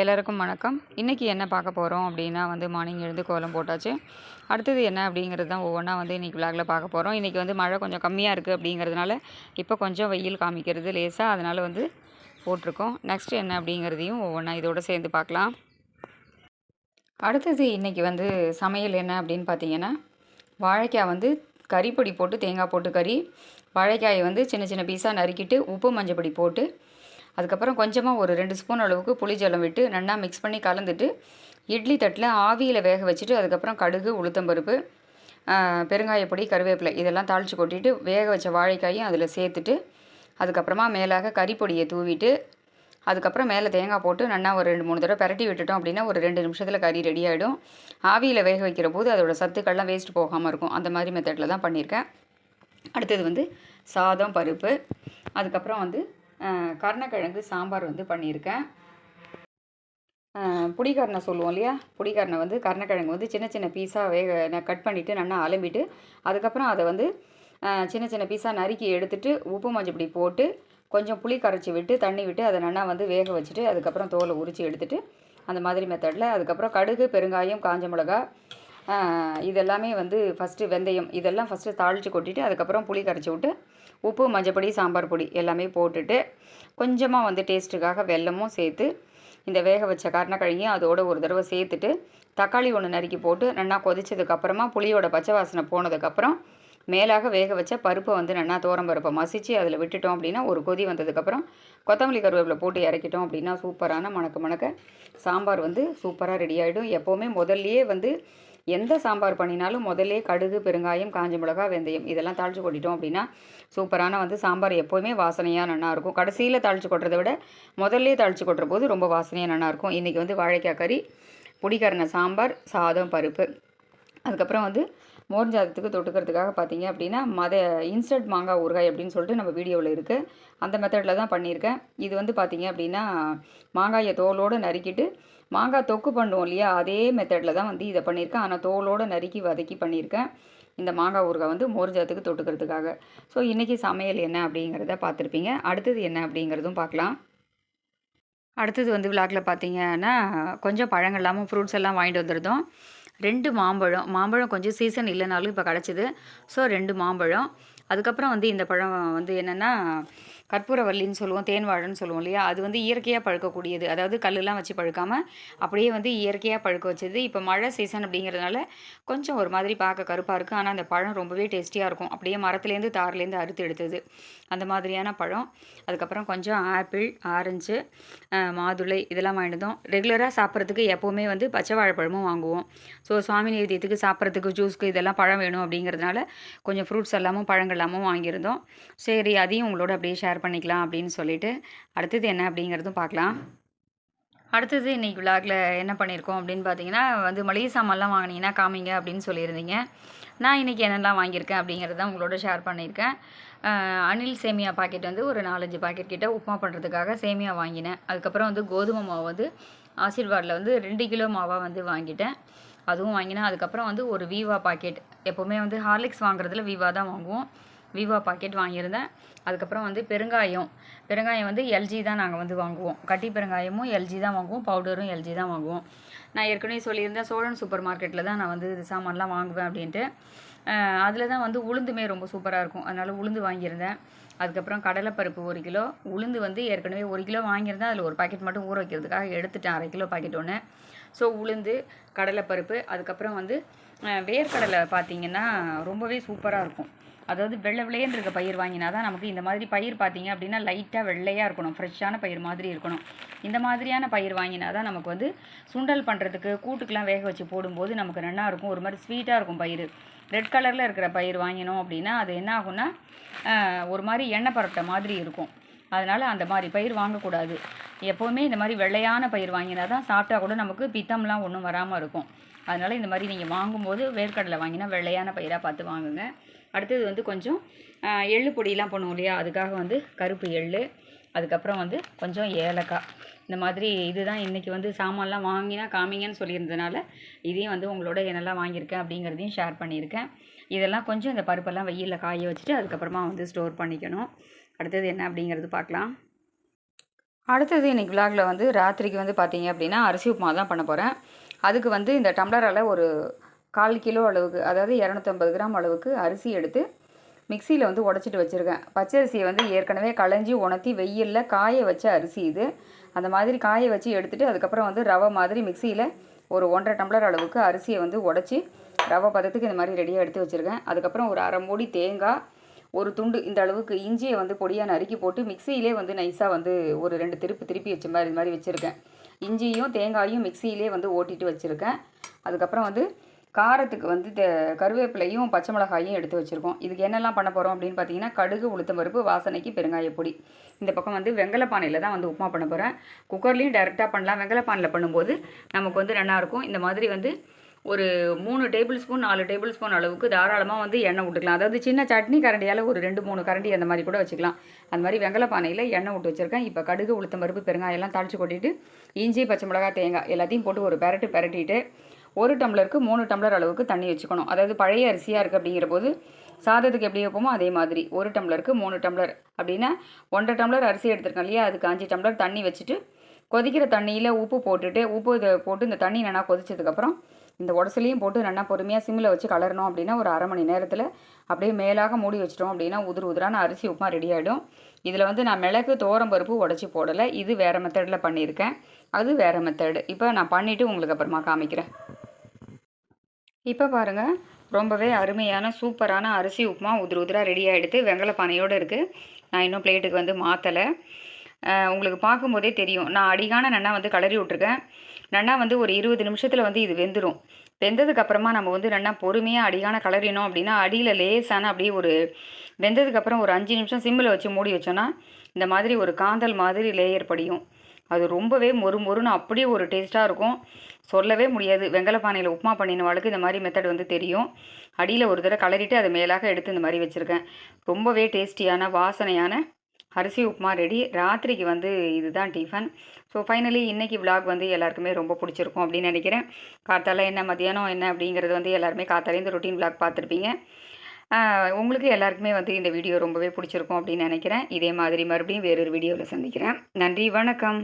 எல்லாருக்கும் வணக்கம். இன்றைக்கி என்ன பார்க்க போகிறோம் அப்படின்னா வந்து மார்னிங் எழுந்து கோலம் போட்டாச்சு. அடுத்தது என்ன அப்படிங்கிறது தான் ஒவ்வொன்றா வந்து இன்றைக்கி விளாகில் பார்க்க போகிறோம் இன்றைக்கி வந்து மழை கொஞ்சம் கம்மியாக இருக்குது அப்படிங்கிறதுனால இப்போ கொஞ்சம் வெயில் காமிக்கிறது லேசாக அதனால் வந்து போட்டிருக்கோம். நெக்ஸ்ட் என்ன அப்படிங்கிறதையும் ஒவ்வொன்றா இதோடு சேர்ந்து பார்க்கலாம். அடுத்தது இன்றைக்கி வந்து சமையல் என்ன அப்படின்னு பார்த்தீங்கன்னா வாழைக்காய் வந்து கறிப்பொடி போட்டு தேங்காய் போட்டு கறி வாழைக்காயை வந்து சின்ன சின்ன பீஸாக நறுக்கிட்டு உப்பு மஞ்சப்பொடி போட்டு அதுக்கப்புறம் கொஞ்சமாக ஒரு ரெண்டு ஸ்பூன் அளவுக்கு புளிஜலம் விட்டு நல்லா மிக்ஸ் பண்ணி கலந்துட்டு இட்லி தட்டில் ஆவியில் வேக வச்சுட்டு அதுக்கப்புறம் கடுகு உளுத்தம்பருப்பு பெருங்காயப்பொடி கருவேப்பிலை இதெல்லாம் தாளித்து கொட்டிட்டு வேக வச்ச வாழைக்காயும் அதில் சேர்த்துட்டு அதுக்கப்புறமா மேலாக கறிப்பொடியை தூவிட்டு அதுக்கப்புறம் மேலே தேங்காய் போட்டு நல்லா ஒரு ரெண்டு மூணு தடவை பரட்டி விட்டுட்டோம் அப்படின்னா ஒரு ரெண்டு நிமிஷத்தில் கறி ரெடி ஆகிடும் ஆவியில் வேக வைக்கிற போது அதோடய சத்துக்கள்லாம் வேஸ்ட் போகாமல் இருக்கும். அந்த மாதிரி மெத்தடில் தான் பண்ணியிருக்கேன். அடுத்தது வந்து சாதம் பருப்பு அதுக்கப்புறம் வந்து கருணக்கிழங்கு சாம்பார் வந்து பண்ணியிருக்கேன். புடிக்கரணை சொல்லுவோம் இல்லையா? புடிக்கரணை வந்து கருணக்கிழங்கு வந்து சின்ன சின்ன பீஸாக வேக நான் கட் பண்ணிவிட்டு நல்லா அலம்பிட்டு அதுக்கப்புறம் அதை வந்து சின்ன சின்ன பீஸாக நறுக்கி எடுத்துட்டு உப்பு மஞ்சப்பொடி போட்டு கொஞ்சம் புளி கரைச்சி விட்டு தண்ணி விட்டு அதை நல்லா வந்து வேக வச்சுட்டு அதுக்கப்புறம் தோலை உரித்து எடுத்துட்டு அந்த மாதிரி மெத்தடில் அதுக்கப்புறம் கடுகு பெருங்காயம் காஞ்ச மிளகா இதெல்லாமே வந்து ஃபஸ்ட்டு வெந்தயம் இதெல்லாம் ஃபஸ்ட்டு தாளித்து கொட்டிட்டு அதுக்கப்புறம் புளி கரைச்சி விட்டு உப்பு மஞ்சப்பொடி சாம்பார் பொடி எல்லாமே போட்டுட்டு கொஞ்சமாக வந்து டேஸ்ட்டுக்காக வெல்லமும் சேர்த்து இந்த வேக வச்ச கருணக்கிழங்கையும் அதோட ஒரு தடவை சேர்த்துட்டு தக்காளி ஒன்று நறுக்கி போட்டு நல்லா கொதிச்சதுக்கப்புறமா புளியோட பச்சை வாசனை போனதுக்கப்புறம் மேலாக வேக வச்ச பருப்பை வந்து நல்லா தோரம் பருப்பை மசித்து அதில் விட்டுட்டோம் அப்படின்னா ஒரு கொதி வந்ததுக்கப்புறம் கொத்தமல்லி கருவேப்பிலை போட்டு இறக்கிட்டோம் அப்படின்னா சூப்பரான மணக்க மணக்க சாம்பார் வந்து சூப்பராக ரெடி ஆகிடும் எப்போவுமே முதல்லையே வந்து எந்த சாம்பார் பண்ணினாலும் முதல்லே கடுகு பெருங்காயம் காஞ்ச மிளகா வெந்தயம் இதெல்லாம் தாளித்து கொட்டிட்டோம் அப்படின்னா சூப்பரான வந்து சாம்பார் எப்போவுமே வாசனையாக நல்லாயிருக்கும் கடைசியில் தாளித்து கொட்டுறதை விட முதல்லே தாளித்து கொட்டுற போது ரொம்ப வாசனையாக நல்லாயிருக்கும் இன்றைக்கி வந்து வாழைக்காய் கறி புடிக்கரணை சாம்பார் சாதம் பருப்பு. அதுக்கப்புறம் வந்து மோர் ஜாதத்துக்கு தொட்டுக்கிறதுக்காக பார்த்தீங்க அப்படின்னா மத இன்ஸ்டன்ட் மாங்காய் ஊறுகாய் அப்படின்னு சொல்லிட்டு நம்ம வீடியோவில் இருக்குது அந்த மெத்தடில் தான் பண்ணியிருக்கேன். இது வந்து பார்த்தீங்க அப்படின்னா மாங்காயை தோலோடு நறுக்கிட்டு மாங்காய் தொக்கு பண்ணுவோம் இல்லையா? அதே மெத்தடில் தான் வந்து இதை பண்ணியிருக்கேன். ஆனால் தோலோடு நறுக்கி வதக்கி பண்ணியிருக்கேன். இந்த மாங்காய் ஊறுகாய் வந்து மோர்ஜாத்துக்கு தொட்டுக்கிறதுக்காக. ஸோ இன்றைக்கி சமையல் என்ன அப்படிங்கிறத பார்த்துருப்பீங்க. அடுத்தது என்ன அப்படிங்கிறதும் பார்க்கலாம். அடுத்தது வந்து விழாக்கில் பார்த்தீங்கன்னா கொஞ்சம் பழங்கள் இல்லாமல் ஃப்ரூட்ஸ் எல்லாம் வாங்கிட்டு வந்துருந்தோம். ரெண்டு மாம்பழம் மாம்பழம் கொஞ்சம் சீசன் இல்லைனாலும் இப்போ கிடச்சிது. ஸோ ரெண்டு மாம்பழம். அதுக்கப்புறம் வந்து இந்த பழம் வந்து என்னென்னா கற்பூரவல்லின்னு சொல்லுவோம் தேன் வாழைன்னு சொல்லுவோம் இல்லையா? அது வந்து இயற்கையாக பழுக்கக்கூடியது. அதாவது கல்லுலாம் வச்சு பழுக்காமல் அப்படியே வந்து இயற்கையாக பழுக்க வச்சது. இப்போ மழை சீசன் அப்படிங்கிறதுனால கொஞ்சம் ஒரு மாதிரி பார்க்க கருப்பாக இருக்குது ஆனால் அந்த பழம் ரொம்பவே டேஸ்டியாக இருக்கும். அப்படியே மரத்துலேருந்து தார்லேருந்து அறுத்து எடுத்தது. அந்த மாதிரியான பழம். அதுக்கப்புறம் கொஞ்சம் ஆப்பிள் ஆரஞ்சு மாதுளை இதெல்லாம் வாங்கிட்டோம் ரெகுலராக சாப்பிட்றதுக்கு எப்போவுமே வந்து பச்சை வாழைப்பழமும் வாங்குவோம். ஸோ சுவாமி நிவேதியத்துக்கு சாப்பிட்றதுக்கு ஜூஸ்க்கு இதெல்லாம் பழம் வேணும் அப்படிங்கிறதுனால கொஞ்சம் ஃப்ரூட்ஸ் எல்லாமும் பழங்கள் எல்லாமும் வாங்கியிருந்தோம். சரி அதையும் உங்களோட அப்படியே ஷேர் பண்ணிக்கலாம் அப்படின்னு சொல்லிட்டு அடுத்தது என்ன அப்படிங்கிறதும் பார்க்கலாம். அடுத்தது இன்றைக்கி விழாக்கில் என்ன பண்ணியிருக்கோம் அப்படின்னு பார்த்தீங்கன்னா வந்து மளிகை சாமான்லாம் வாங்கினீங்கன்னா காமிங்க அப்படின்னு சொல்லியிருந்தீங்க. நான் இன்றைக்கி என்னெல்லாம் வாங்கியிருக்கேன் அப்படிங்கிறத உங்களோட ஷேர் பண்ணியிருக்கேன். அனில் சேமியா பாக்கெட் வந்து ஒரு நாலஞ்சு பாக்கெட் கிட்ட உப்புமா பண்ணுறதுக்காக சேமியா வாங்கினேன். அதுக்கப்புறம் வந்து கோதுமை மாவு வந்து ஆசீர்வாடில் வந்து ரெண்டு கிலோ மாவாக வந்து வாங்கிட்டேன். அதுவும் வாங்கினேன். அதுக்கப்புறம் வந்து ஒரு வீவா பாக்கெட் எப்போவுமே வந்து ஹார்லிக்ஸ் வாங்குறதுல வீவா தான் வாங்குவோம். விவா பாக்கெட் வாங்கியிருந்தேன். அதுக்கப்புறம் வந்து பெருங்காயம். பெருங்காயம் வந்து எல்ஜி தான் நாங்கள் வந்து வாங்குவோம். கட்டி பெருங்காயமும் எல்ஜி தான் வாங்குவோம். பவுடரும் எல்ஜி தான் வாங்குவோம். நான் ஏற்கனவே சொல்லியிருந்தேன் சோழன் சூப்பர் மார்க்கெட்டில் தான் நான் வந்து இது சாமான்லாம் வாங்குவேன் அப்படின்ட்டு. அதில் தான் வந்து உளுந்துமே ரொம்ப சூப்பராக இருக்கும். அதனால் உளுந்து வாங்கியிருந்தேன். அதுக்கப்புறம் கடலைப்பருப்பு ஒரு கிலோ உளுந்து வந்து ஏற்கனவே ஒரு கிலோ வாங்கியிருந்தேன். அதில் ஒரு பாக்கெட் மட்டும் ஊற வைக்கிறதுக்காக எடுத்துட்டேன் அரை கிலோ பாக்கெட் ஒன்று ஸோ உளுந்து கடலைப்பருப்பு அதுக்கப்புறம் வந்து வேர்க்கடலை பார்த்திங்கன்னா ரொம்பவே சூப்பராக இருக்கும். அதாவது வெள்ளை வெள்ளையன்னு இருக்க பயிர் வாங்கினா தான் நமக்கு இந்த மாதிரி பயிர் பார்த்தீங்க அப்படின்னா லைட்டாக வெள்ளையாக இருக்கணும் ஃப்ரெஷ்ஷான பயிர் மாதிரி இருக்கணும். இந்த மாதிரியான பயிர் வாங்கினா தான் நமக்கு வந்து சுண்டல் பண்ணுறதுக்கு கூட்டுக்கெலாம் வேக வச்சு போடும்போது நமக்கு நல்லா இருக்கும். ஒரு மாதிரி ஸ்வீட்டாக இருக்கும் பயிர். ரெட் கலரில் இருக்கிற பயிர் வாங்கினோம் அப்படின்னா அது என்ன ஆகும்னா ஒரு மாதிரி எண்ணெய் பரட்ட மாதிரி இருக்கும். அதனால் அந்த மாதிரி பயிர் வாங்கக்கூடாது. எப்போவுமே இந்த மாதிரி வெள்ளையான பயிர் வாங்கினா தான் சாப்பிட்டா கூட நமக்கு பித்தம்லாம் ஒன்றும் வராமல் இருக்கும். அதனால் இந்த மாதிரி நீங்கள் வாங்கும்போது வேர்க்கடலை வாங்கினா வெள்ளையான பயிராக பார்த்து வாங்குங்க. அடுத்தது வந்து கொஞ்சம் எள்ளு பொடியெலாம் பண்ணுவோம் இல்லையா? அதுக்காக வந்து கருப்பு எள் அதுக்கப்புறம் வந்து கொஞ்சம் ஏலக்காய். இந்த மாதிரி இதுதான் இன்றைக்கி வந்து சாமான்லாம் வாங்கினா காமிங்கன்னு சொல்லியிருந்ததுனால இதையும் வந்து உங்களோட என்னெல்லாம் வாங்கியிருக்கேன் அப்படிங்கிறதையும் ஷேர் பண்ணியிருக்கேன். இதெல்லாம் கொஞ்சம் இந்த பருப்பெல்லாம் வெயிலில் காய வச்சுட்டு அதுக்கப்புறமா வந்து ஸ்டோர் பண்ணிக்கணும். அடுத்தது என்ன அப்படிங்கிறது பார்க்கலாம். அடுத்தது இன்றைக்கி விலாகில் வந்து ராத்திரிக்கு வந்து பார்த்தீங்க அப்படின்னா அரிசி உப்புமா தான் பண்ண போகிறேன் அதுக்கு வந்து இந்த டம்ளரால் ஒரு கால் கிலோ அளவுக்கு அதாவது இரநூத்தம்பது கிராம் அளவுக்கு அரிசி எடுத்து மிக்சியில் வந்து உடச்சிட்டு வச்சுருக்கேன். பச்சரிசியை வந்து ஏற்கனவே களைஞ்சி உணர்த்தி வெயிலில் காய வச்ச அரிசி இது. அந்த மாதிரி காய வச்சு எடுத்துகிட்டு அதுக்கப்புறம் வந்து ரவை மாதிரி மிக்சியில் ஒரு ஒன்றரை டம்ளர் அளவுக்கு அரிசியை வந்து உடச்சி ரவை பதத்துக்கு இந்த மாதிரி ரெடியாக எடுத்து வச்சுருக்கேன். அதுக்கப்புறம் ஒரு அரை மூடி தேங்காய் ஒரு துண்டு இந்த அளவுக்கு இஞ்சியை வந்து பொடியாக நறுக்கி போட்டு மிக்சியிலே வந்து நைஸாக வந்து ஒரு ரெண்டு திருப்பி திருப்பி வச்ச மாதிரி இது மாதிரி வச்சுருக்கேன். இஞ்சியும் தேங்காயும் மிக்சியிலே வந்து ஓட்டிட்டு வச்சுருக்கேன். அதுக்கப்புறம் வந்து காரத்துக்கு வந்து இந்த கருவேப்பிலையும் பச்சை மிளகாயும் எடுத்து வச்சுருக்கோம். இதுக்கு என்னெல்லாம் பண்ண போகிறோம் அப்படின்னு பார்த்தீங்கன்னா கடுகு உளுத்தம் பருப்பு வாசனைக்கு பெருங்காயப்பொடி இந்த பக்கம் வந்து வெங்கலப்பானையில் தான் வந்து உப்புமா பண்ண போகிறேன் குக்கர்லேயும் டேரெக்டாக பண்ணலாம். வெங்கலப்பானையில் பண்ணும்போது நமக்கு வந்து நல்லாயிருக்கும் இந்த மாதிரி வந்து ஒரு மூணு டேபிள் ஸ்பூன் நாலு டேபிள் ஸ்பூன் அளவுக்கு தாராளமாக வந்து எண்ணெய் விட்டுக்கலாம் அதாவது சின்ன சட்னி கரண்டியால் ஒரு ரெண்டு மூணு கரண்டி அந்த மாதிரி கூட வச்சுக்கலாம். அந்த மாதிரி வெங்கல பானையில் எண்ணெய் விட்டு வச்சுருக்கேன். இப்போ கடுகு உளுத்தம் பருப்பு பெருங்காயெல்லாம் தாளித்து கொட்டிட்டு இஞ்சி பச்சை மிளகாய் தேங்காய் எல்லாத்தையும் போட்டு ஒரு பெரட்டு பெரட்டிட்டு ஒரு டம்ளருக்கு மூணு டம்ளர் அளவுக்கு தண்ணி வச்சுக்கணும். அதாவது பழைய அரிசியாக இருக்குது அப்படிங்கிற போது சாதத்துக்கு எப்படி வைப்போமோ அதே மாதிரி ஒரு டம்ளருக்கு மூணு டம்ளர் அப்படின்னா ஒன்றரை டம்ளர் அரிசி எடுத்துருக்கோம் இல்லையா? அதுக்கு அஞ்சு டம்ளர் தண்ணி வச்சுட்டு கொதிக்கிற தண்ணியில் உப்பு போட்டுட்டு உப்பு இதை போட்டு இந்த தண்ணி நல்லா கொதிச்சதுக்கப்புறம் இந்த உடசலையும் போட்டு நல்லா பொறுமையாக சிம்மில் வச்சு கலரணும் அப்படின்னா ஒரு அரை மணி நேரத்தில் அப்படியே மேலாக மூடி வச்சிட்டோம் அப்படின்னா உதிர் உதிரான அரிசி உப்புமா ரெடி ஆகிடும் இதில் வந்து நான் மிளகு தோரம் பருப்பு உடச்சி போடலை. இது வேறு மெத்தடில் பண்ணியிருக்கேன். அது வேறு மெத்தடு இப்போ நான் பண்ணிவிட்டு உங்களுக்கு அப்புறமா காமிக்கிறேன். இப்போ பாருங்கள் ரொம்பவே அருமையான சூப்பரான அரிசி உப்புமா உதிர உதிராக ரெடி ஆகிடுது வெங்கல பானையோடு இருக்குது நான் இன்னும் பிளேட்டுக்கு வந்து மாற்றலை உங்களுக்கு பார்க்கும்போதே தெரியும். நான் அடிகான நன்னா வந்து கலரி விட்ருக்கேன் நன்னா வந்து ஒரு இருபது நிமிஷத்தில் வந்து இது வெந்துடும் வெந்ததுக்கப்புறமா நம்ம வந்து நல்லா பொறுமையாக அடியான கலரினோம் அப்படின்னா அடியில் லேசான அப்படியே ஒரு வெந்ததுக்கப்புறம் ஒரு அஞ்சு நிமிஷம் சிம்மில் வச்சு மூடி வச்சோன்னா இந்த மாதிரி ஒரு காந்தல் மாதிரி லேயர் படியும். அது ரொம்பவே மொறு மொறுன்னு அப்படியே ஒரு டேஸ்ட்டாக இருக்கும். சொல்லவே முடியாது. வெங்கல பானையில் உப்புமா பண்ணினவாளுக்கு இந்த மாதிரி மெத்தட் வந்து தெரியும். அடியில் ஒரு தடவை கலரிட்டு அதை மேலாக எடுத்து இந்த மாதிரி வச்சுருக்கேன். ரொம்பவே டேஸ்டியான வாசனையான அரிசி உப்புமா ரெடி ராத்திரிக்கு வந்து இதுதான் டிஃபன் ஸோ ஃபைனலி இன்றைக்கி விலாக் வந்து எல்லாருக்குமே ரொம்ப பிடிச்சிருக்கும் அப்படின்னு நினைக்கிறேன். காத்தால என்ன மதியானம் என்ன அப்படிங்கிறது வந்து எல்லாருமே காத்தாலே இந்த ரொட்டீன் விலாக் பார்த்துருப்பீங்க. உங்களுக்கு எல்லாருக்குமே வந்து இந்த வீடியோ ரொம்பவே பிடிச்சிருக்கும் அப்படின்னு நினைக்கிறேன். இதே மாதிரி மறுபடியும் வேறொரு வீடியோவில் சந்திக்கிறேன். நன்றி வணக்கம்.